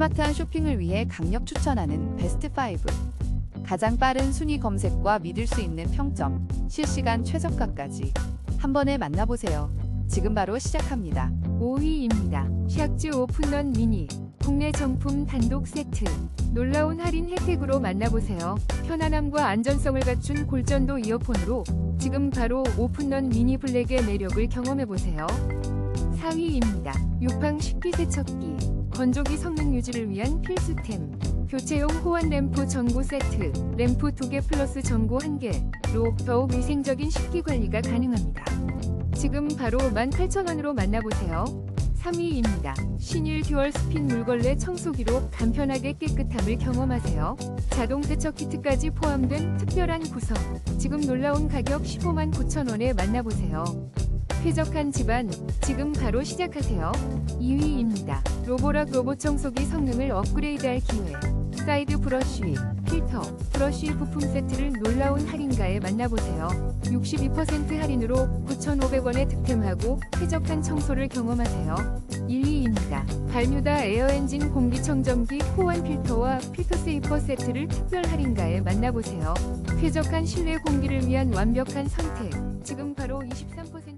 스마트한 쇼핑을 위해 강력 추천하는 베스트 5. 가장 빠른 순위 검색과 믿을 수 있는 평점, 실시간 최저가까지 한 번에 만나보세요. 지금 바로 시작합니다. 5위입니다. 샥즈 오픈런 미니 국내 정품 단독 세트 놀라운 할인 혜택으로 만나보세요. 편안함과 안전성을 갖춘 골전도 이어폰으로 지금 바로 오픈런 미니 블랙의 매력을 경험해보세요. 4위입니다. 유팡 식기 세척기 건조기 성능 유지를 위한 필수템 교체용 호환 램프 전구 세트 램프 2개 플러스 전구 1개로 더욱 위생적인 식기 관리가 가능합니다. 지금 바로 18,000원으로 만나보세요. 3위입니다. 신일 듀얼 스핀 물걸레 청소기로 간편하게 깨끗함을 경험하세요. 자동 세척 키트까지 포함된 특별한 구성. 지금 놀라운 가격 15만 9천원에 만나보세요. 쾌적한 집안, 지금 바로 시작하세요. 2위입니다. 로보락 로봇 청소기 성능을 업그레이드할 기회. 사이드 브러쉬, 필터, 브러쉬 부품 세트를 놀라운 할인가에 만나보세요. 62% 할인으로 9,500원에 득템하고 쾌적한 청소를 경험하세요. 1위입니다. 발뮤다 에어엔진 공기청정기 호환 필터와 필터 세이퍼 세트를 특별 할인가에 만나보세요. 쾌적한 실내 공기를 위한 완벽한 선택. 지금 바로 23% 할인.